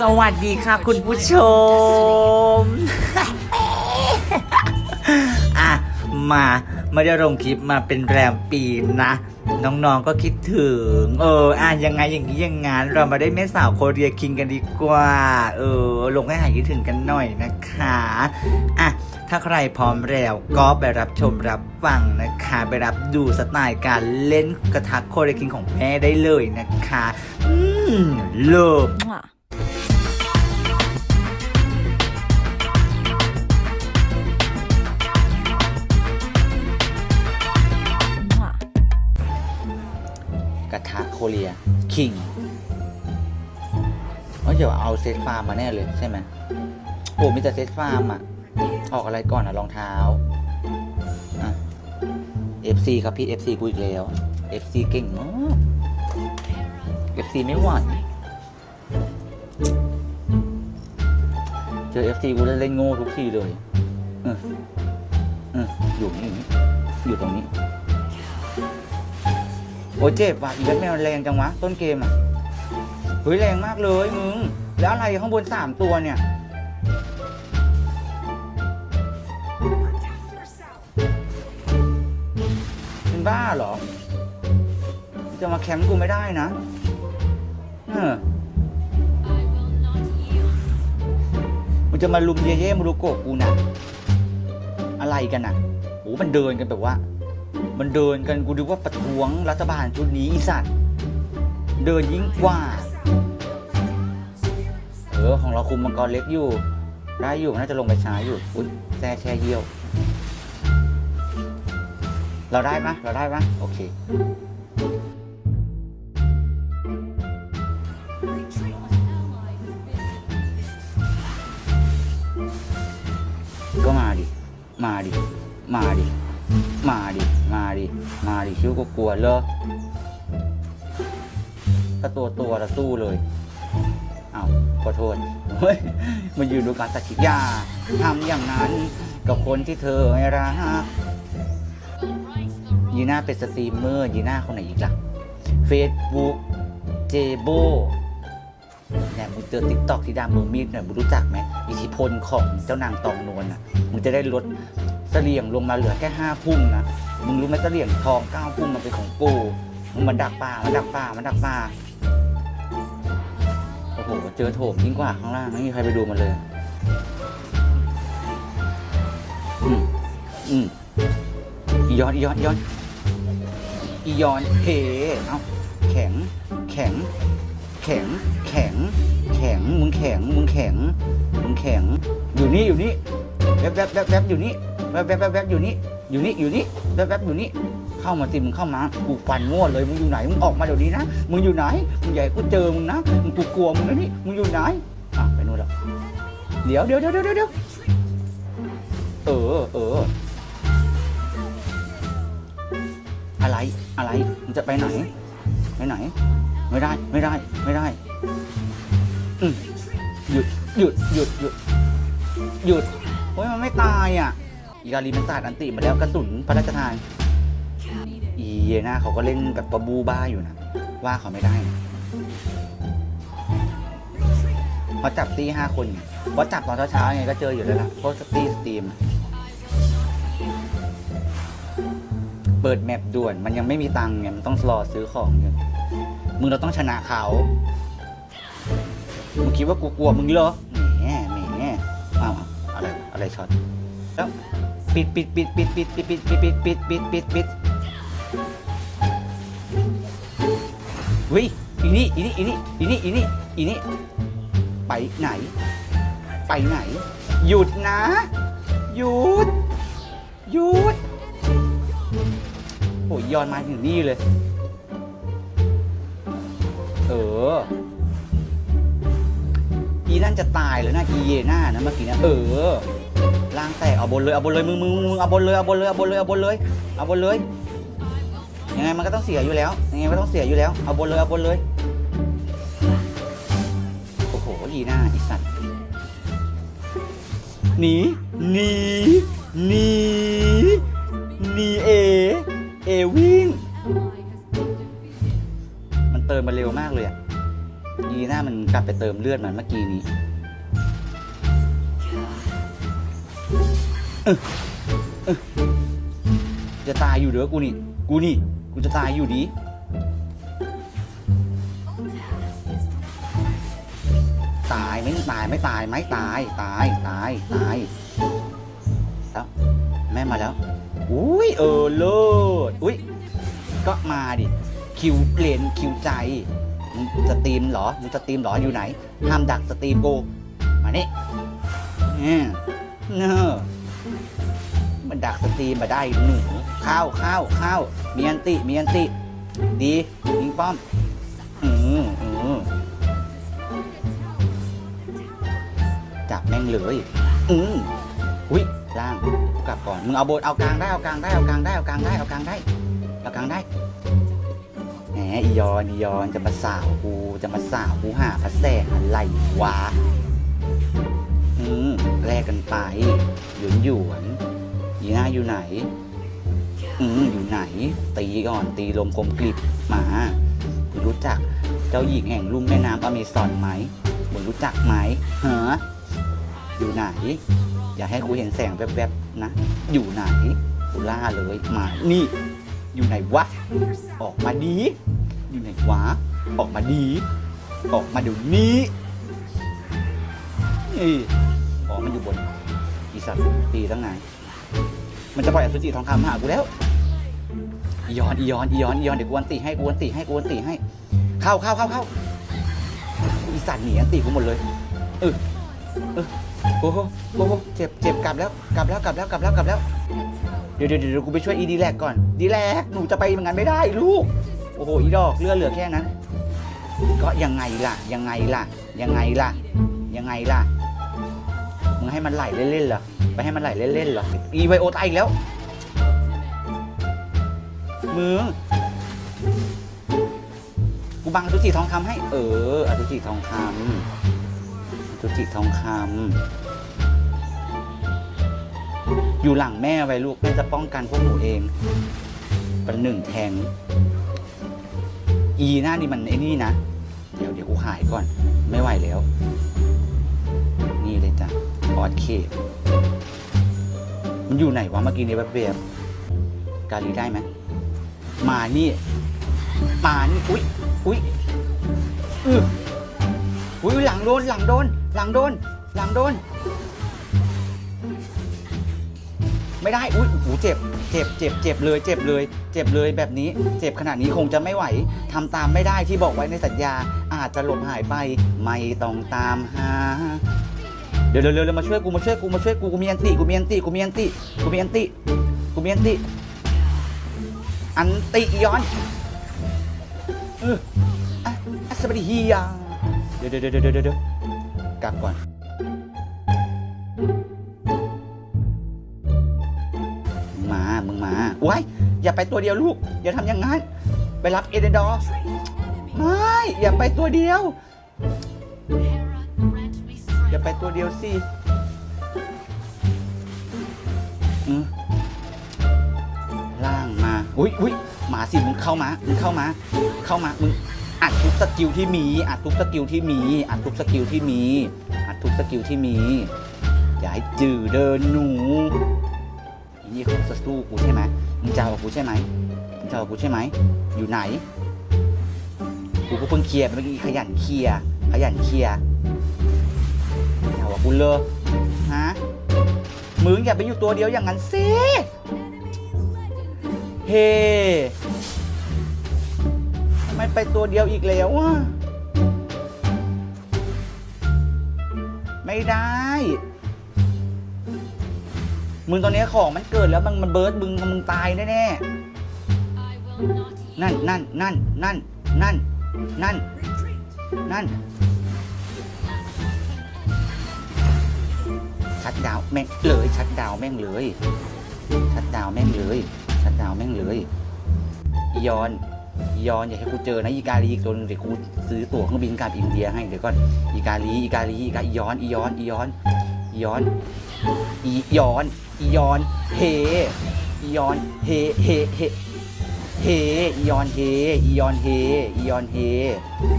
สวัสดีค่ะคุณผู้ชม อะ มาไม่ได้ลงคลิปมาเป็นแรมปีนะ น้องๆก็คิดถึง เออ อะยังไงอย่างนี้อย่างงั้นเรามาได้แม่สาวโคเรียคิงกันดีกว่า เออ ลงให้หายคิดถึงกันหน่อยนะคะอะถ้าใครพร้อมแล้วก็ไปรับชมรับฟังนะคะ ไปรับดูสไตล์การเล่นกระทักโคเรียคิงของแม่ได้เลยนะคะ อืมเริ่ม โคเรียคิงเดี๋ยวเอาเซตฟาร์มมาแน่เลยใช่ไหมโอ้มีแต่เซตฟาร์มอะ ออกอะไรก่อนอะรองเท้าเอะ FC ครับพี่ FC กูอีกแล้ว FC เก่งมาก FC ไม่ไหวเจอ FC กูเล่นเล่นโง่ทุกทีเลยเอออออยู่นี่อยู่นี่อยู่ตรงนี้ โอ้เจ็บว่ะอีแบทแมนแรงจังวะ ต้นเกมอะเฮ้ยแรงมากเลยมึง แล้วอะไรข้างบนสามตัวเนี่ยเป็นบ้าเหรอ จะมาแคมป์กูไม่ได้นะเออมันจะมาลุมเย่ๆมาดูโกะกูนะอะไรกันน่ะโอ้มันเดินกันแบบว่า มันเดินกันกูดูว่าประท้วงรัฐบาลชุดนี้อีสัตว์ เดินยิ่งกว่า เออ ของเราคุมมังกรเล็กอยู่ ได้อยู่ น่าจะลงไปช้าอยู่ อุ้ยแซ่แช่เยี่ยว เราได้ไหมเราได้ไหมโอเค มาดิคิ้วก็กลัวเลยถ้าตัวตัวเราสู้เลยเอาขอโทษเฮ้ยมายืนดูการตัดสินยาทำอย่างนั้นกับคนที่เธอไม่รักยีน่าเป็นสตรีมเมอร์ยีน่าคนไหนอีกล่ะ Facebook เจโบเนี่ยมึงเจอติ๊กตอกที่ดามือมีดหน่อยมึงรู้จักไหมอิทธิพลของเจ้านางตองนวลอะมึงจะได้ลด เสลี่ยงลงมาเหลือแค่ห้าพุ่มนะมึงรู้ไหมเสลี่ยงทองเก้าพุ่มมันเป็นของกูมึงมันดักป่ามันดักป่ามันดักป่าโอ้โหเจอโถมยิ่งกว่าข้างล่างไม่มีใครไปดูมันเลย อืมอืมอียอนอียอนอียอนอียอนเฮเอ้าแข็ง แข็ง แข็ง แข็ง แข็ง มึงแข็ง มึงแข็ง มึงแข็ง อยู่นี่ อยู่นี่แวบแวบแวบแวบอยู่นี่ แวบแวบแวบแวบอยู่นี่อยู่นี่อยู่นี่แวบแวบอยู่นี่เข้ามาสิมึงเข้ามากูฟันมั่วเลยมึงอยู่ไหนมึงออกมาเดี๋ยวนี้นะมึงอยู่ไหนมึงใหญ่กูเจอมึงนะมึงกูกลัวมึงนะนี่มึงอยู่ไหนอะไปนู่นแล้วเดี๋ยวเดี๋ยวเดี๋ยวเดี๋ยวเดี๋ยวเออเอออะไรอะไรมึงจะไปไหนไปไหน ไม่ได้ไม่ได้ไม่ได้หยุดหยุดหยุดหยุดหยุดโอ้ยมันไม่ตายอะ อีกาลีมันสาดอันติมาแล้วกระสุนพระราชทาน อีเยน่าเขาก็เล่นแบบปะบูบ้าอยู่นะ ว่าเขาไม่ได้นะเพราจับตีห้าคนเพราะจับตอนเช้าๆไงก็เจออยู่แล้วล่ะเพราะสตีสตรีม เปิดแมปด่วน มันยังไม่มีตังค์ไงมันต้องรอซื้อของอยู่มึงเราต้องชนะเขา มึงคิดว่ากูกลัวมึงเหรอแหมแหมอ้าวอะไรอะไรช็อต แล้วปิดปิดปิดปิดปิดปิดปิดปิดปิดปิดปิดปิดปิดเฮ้ยอีนี่อีนี่อีนี่อีนี่อีนี่อีนี่ไปไหน ไปไหน หยุดนะ หยุด หยุดโอ้ยย้อนมาถึงนี่เลย เออ อีนั่นจะตายแล้วนะอีเยน่านะเมื่อกี้นะเออ ล่างแตกเอาบนเลยเอาบนเลยมึงมึงมึงเอาบนเลยเอาบนเลยเอาบนเลยเอาบนเลยเอาบนเลยยังไงมันก็ต้องเสียอยู่แล้วยังไงก็ต้องเสียอยู่แล้วเอาบนเลยเอาบนเลยโอ้โหอีน่าอีสัตว์หนีหนีหนีหนีเอเอวิ่งมันเติมมาเร็วมากเลยอะดีหน้ามันกลับไปเติมเลือดมันเมื่อกี้นี้ เออเออจะตายอยู่เด้อกูนี่ กูนี่ กูจะตายอยู่ดี ตายไม่ตายไม่ตายไม่ตาย ตาย ตาย ตาย แล้วแม่มาแล้ว อุ้ยเออเลิศอุ้ยก็มาดิ คิวเปลี่ยนคิวใจ มึงสตรีมเหรอ มึงสตรีมเหรออยู่ไหน ห้ามดักสตรีมกู มานี่เนี่ยเนอะ มันดักสตรีมาได้หนูข้าวข้าวข้าวมีอันติมีอันติ ดียิงป้อม อืมอืมจับแม่งเลยอืมอุ้ยล่างกลับก่อนมึงเอาโบนเอากลางได้เอากลางได้เอากลางได้เอากลางได้เอากลางได้เอากลางได้แหมอียอนอียอนจะมาสาวกูจะมาสาวกูหาพระแสงอะไรวะอืมแลกกันไปหยวนหยวน ยีน้าอยู่ไหน อืมอยู่ไหน ตีก่อนตีลมคมกริบมาคุณรู้จักเจ้าหญิงแห่งลุ่มแม่น้ำอเมซอนไหมมึงรู้จักไหมเฮะอยู่ไหน อย่าให้กูเห็นแสงแวบๆนะ อยู่ไหนกูล่าเลยมานี่ อยู่ไหนวะ ออกมาดี อยู่ไหนวะ ออกมาดี ออกมาเดี๋ยวนี้นี่อ๋อมันอยู่บนอีสัตว์ตีตั้งนาน มันจะปล่อยอสุจิทองคำมาหากูแล้วอียอนอียอนอียอนอียอนเดี๋ยวกูอันตีให้กูอันตีให้กูอันตีให้ เข้าเข้าเข้าเข้าอีสัตว์หนีอันตีกูหมดเลยเออเออโอ้โหโอ้โหเจ็บเจ็บกลับแล้วกลับแล้วกลับแล้วกลับแล้วกลับแล้ว เดี๋ยวเดี๋ยวเดี๋ยวกูไปช่วยอีดีแลกก่อน ดีแลกหนูจะไปมันงานไม่ได้ลูก โอ้โหอีดอกเลือดเหลือแค่นั้น ก็ยังไงล่ะ ยังไงล่ะ ยังไงล่ะ ยังไงล่ะ มึงให้มันไหลเล่นๆเหรอ ไปให้มันไหลเล่นๆเหรอ อีไวโอตายอีกแล้ว มึง กูบังอสุจิทองคำให้ เอออสุจิทองคำอสุจิทองคำอยู่หลังแม่ไว้ลูก แม่จะป้องกันพวกหนูเอง เป็นหนึ่งแทง อีหน้านี่มันไอ้นี่นะ เดี๋ยวเดี๋ยวกูหายก่อน ไม่ไหวแล้ว อดเคปมันอยู่ไหนวะเมื่อกี้นี้แบบแบบๆกาลีได้ไหมมานี่ มานี่ อุ้ยอุ้ยอืออุ้ยหลังโดน หลังโดน หลังโดน หลังโดน ไม่ได้ อุ้ยโอ้โหเจ็บ เจ็บ เจ็บ เจ็บเลย เจ็บเลย เจ็บเลยแบบนี้ เจ็บขนาดนี้คงจะไม่ไหวทำตามไม่ได้ที่บอกไว้ในสัญญา อาจจะหลบหายไป ไม่ต้องตามหา ดี๋ยวเร็วเร็วเร็วมาช่วยกูมาช่วยกูมาช่วยกูกูมีอันติกูมีอันติกูมีอันติกูมีอันติกูมีอันติอันติย้อนเอออะอะสวัสดีเฮียเดี๋ยวเดี๋ยวเดี๋ยวเดี๋ยวเดี๋ยวกลับก่อนมึงมามึงมาว้ายอย่าไปตัวเดียวลูก อย่าทำอย่างนั้น ไปรับเอเดนดอร์ไม่อย่าไปตัวเดียว อย่าไปตัวเดียวสิอืมล่างมา อุ้ยอุ้ยหมาสิมึงเข้ามา มึงเข้ามา เข้ามา มึงอัดทุกสกิลที่มี อัดทุกสกิลที่มี อัดทุกสกิลที่มี อัดทุกสกิลที่มี อย่าให้จืดเดินหนูอีนี่เขาจะสู้กูใช่ไหมมึงจะเอากับกูใช่ไหมมึงจะเอากับกูใช่ไหม อยู่ไหน กูก็เพิ่งเคลียร์ไปเมื่อกี้ขยันเคลียร์ขยันเคลียร์เอา กับกูเลยฮะมึงอย่าไปอยู่ตัวเดียวอย่างนั้นสิเฮ้ทำไมไปตัวเดียวอีกแล้วอะไม่ได้ มึงตอนนี้ของมันเกิดแล้วมันมันเบิร์ดมึงมึงตายแน่ๆนั่นนั่นนั่นนั่นนั่นนั่นนั่น ชัดดาวแม่งเลยชัดดาวแม่งเลย ชัดดาวแม่งเลย ชัดดาวแม่งเลยยอนยอนอย่าให้กูเจอนะอีกาลีอีกตัวหนึงเดี๋ยวกูซื้อตั๋วเครื่องบินกลับอินเดียให้เดี๋ยวก่อนอีกาลีอีกาลีอีกาอีย้อนอีย้อนอีย้อนอีย้อนอียอนอียอนเฮอีย้อนเฮเฮเฮเฮอีย้อนเฮอีย้อนเฮอีย้อนเฮ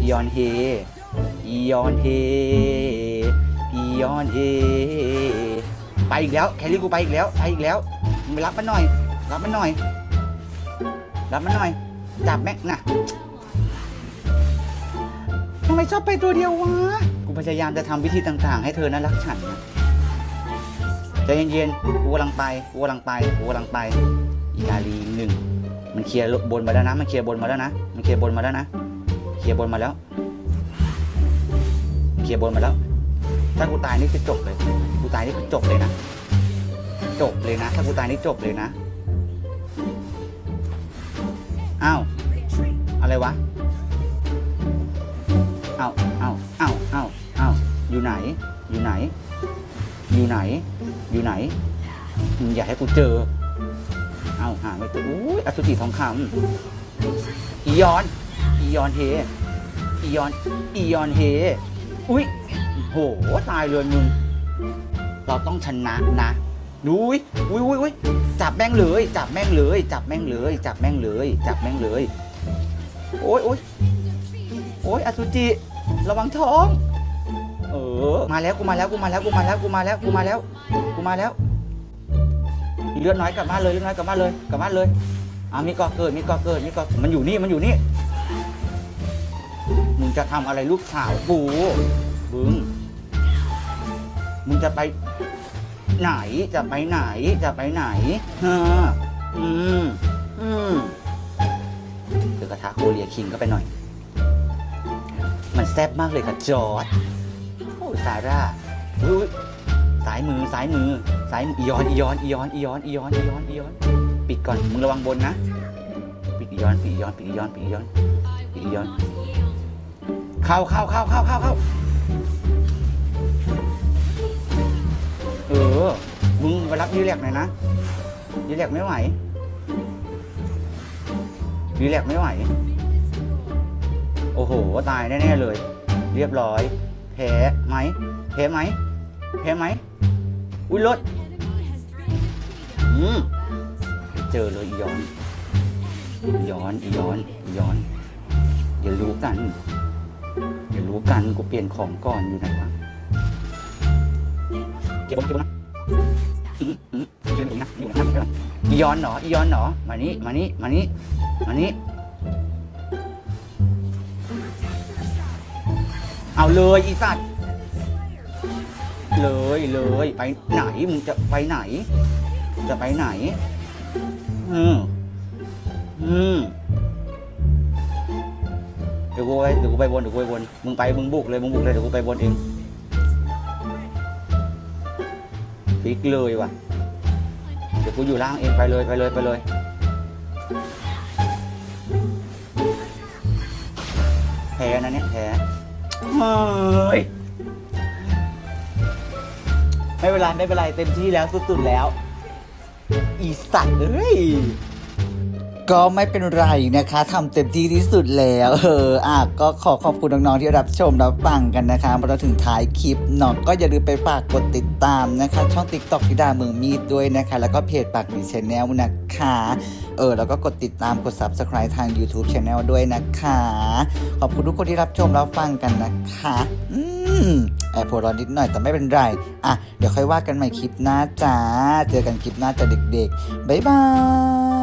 อียอนเฮอียอนเฮ อียอนเฮไปอีกแล้วแครี่กูไปอีกแล้วไปอีกแล้วมึงไปรับมันหน่อย รับมันหน่อย รับมันหน่อย จับแม็กน่ะทำไมชอบไปตัวเดียววะ กูพยายามจะทำวิธีต่างๆ ให้เธอนั้นรักฉันนะใจเย็นๆกูกำลังไปกูกำลังไปกูกำลังไป อีกาลีหนึ่งมันเคลียร์บนมาแล้วนะ มันเคลียร์บนมาแล้วนะ มันเคลียร์บนมาแล้วนะ เคลียร์บนมาแล้ว เคลียร์บนมาแล้ว ถ้ากูตายนี่คือจบเลย กูตายนี่คือจบเลยนะ จบเลยนะ ถ้ากูตายนี่จบเลยนะ อ้าว อะไรวะ อ้าวอ้าวอ้าวอ้าวอ้าวอยู่ไหน อยู่ไหน อยู่ไหน อยู่ไหนมึงอย่าให้กูเจอเอ้าหาไม่เจออุ้ยอสุจิทองคำอียอน อียอนเฮ อียอน อียอนเฮ อุ้ย โหตายเลยมึง เราต้องชนะนะดูอุ้ยอุ้ยอุ้ยอุ้ยจับแม่งเลย จับแม่งเลย จับแม่งเลย จับแม่งเลย จับแม่งเลย โอ้ยโอ้ยโอ้ยอสุจิ ระวังท้อง เออ มาแล้วกูมาแล้วกูมาแล้วกูมาแล้วกูมาแล้วกูมาแล้วกูมาแล้วเลือดน้อยกลับบ้านเลยเลือดน้อยกลับบ้านเลยกลับบ้านเลยอ่ามีก่อเกิดมีก่อเกิดมีก่อมันอยู่นี่มันอยู่นี่มึงจะทำอะไรลูกสาวกูบึง มึงจะไปไหนจะไปไหนจะไปไหนฮะอืมอืมเดี๋ยวกระทะโคเรียคิงก็ไปหน่อย มันแซ่บมากเลยค่ะจอร์ดโอ้ยซาร่าอุ้ยสายมือสายมือสายมืออียอนอียอนอียอนอียอนอียอนอียอนอียอน ปิดก่อนมึงระวังบนนะ ปิดอียอนปิดอียอนปิดอียอนปิดอียอนปิดอียอน เข้าเข้าเข้าเข้าเข้าเข้า เออ มึงไปรับดีแลกหน่อยนะดีแลกไม่ไหวดีแลกไม่ไหว โอ้โห ตายแน่ๆเลย เรียบร้อย แพ้ไหมแพ้ไหมแพ้ไหม อุ้ยรถอืมเจอเลยย้อนอีย้อนย้อนย้อนอย่ารู้กัน อย่ารู้กันกูเปลี่ยนของก่อนอยู่ไหนวะ เก็บบนเก็บบนนะอืมอืมเก็บนะอยู่นะอีย้อนเหรออีย้อนเหรอมานี่มานี่มานี่มานี่เอาเลยอีสัตว์เลยเลยไปไหนมึงจะไปไหน จะไปไหนอืมอืมเดี๋ยวกูไปเดี๋ยวกูไปบนเดี๋ยวกูไปบนมึงไปมึงบุกเลยมึงบุกเลยเดี๋ยวกูไปบนเอง ฟิกเลยว่ะ เดี๋ยวกูอยู่ล่างเองไปเลยไปเลยไปเลย แพ้นะเนี่ยแพ้เฮ้ยไม่เป็นไรไม่เป็นไรเต็มที่แล้วสุดๆแล้ว อีสัตว์เอ้ย ก็ไม่เป็นไรนะคะทำเต็มที่ที่สุดแล้วเอออะก็ขอขอบคุณน้องๆที่รับชมรับฟังกันนะคะพอเราถึงท้ายคลิปเนาะก็อย่าลืมไปฝากกดติดตามนะคะ ช่อง TikTok พิดามือมีดด้วยนะคะ แล้วก็เพจปากดีชแนลนะคะเออแล้วก็กดติดตามกด Subscribe ทาง YouTube Channel ด้วยนะคะ ขอบคุณทุกคนที่รับชมรับฟังกันนะคะอืมแอบโผล่ร้อนนิดหน่อยแต่ไม่เป็นไรอะเดี๋ยวค่อยว่ากันใหม่คลิปหน้าจ้าเจอกันคลิปหน้าจ้าเด็กๆบ๊ายบาย